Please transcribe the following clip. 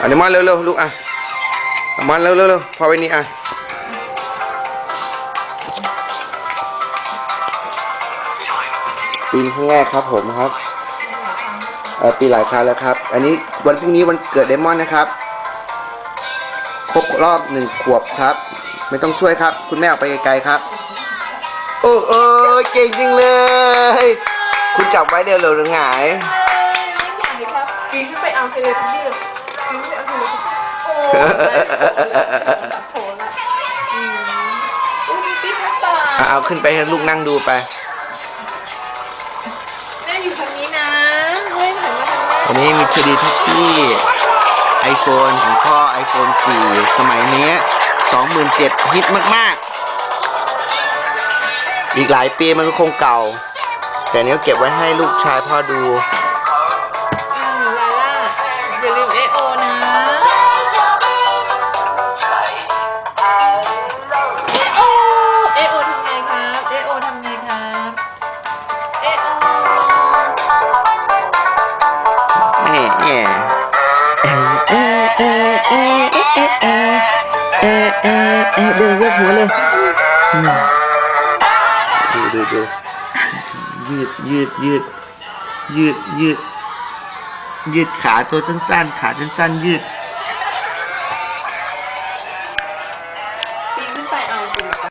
อันนี้มอนเร็วๆลูกอะเอามอนเร็วๆเร็วพอไว้นี่อะปีนครั้งแรกครับผมครับเออปีหลายครั้งแล้วครับ อันนี้วันพรุ่งนี้วันเกิดเดมอนนะครับ ครบรอบหนึ่งขวบครับ ไม่ต้องช่วยครับ คุณแม่ออกไปไกลๆครับโอ้เออเก่งจริงเลย คุณจับไว้เร็วๆหรือไงายปีนขึ้นไปเอาเทเลทับบี้เลยปีนขึ้นไปเอา เทเลทับบี้โอ้ตัดโผล่ละอืมอุ้ยปีพัสตาอะเอาขึ้นไปให้ลูกนั่งดูไปแม่อยู่ทางนี้นะเฮ้ยหันมาทางแม่อันนี้มี 3D t a p p y iPhone ของพ่อ iPhone 4 สมัยเนี้ย27,000ฮิตมาก ๆ อีกหลายปีมันก็คงเก่า แต่เนี้ยเก็บไว้ให้ลูกชายพ่อดู เร็วเรียกหัวเร็วดูดูดูยืดยืดยืดยืดยืดยืดขาตัวสั้นๆ ขาสั้นๆยืด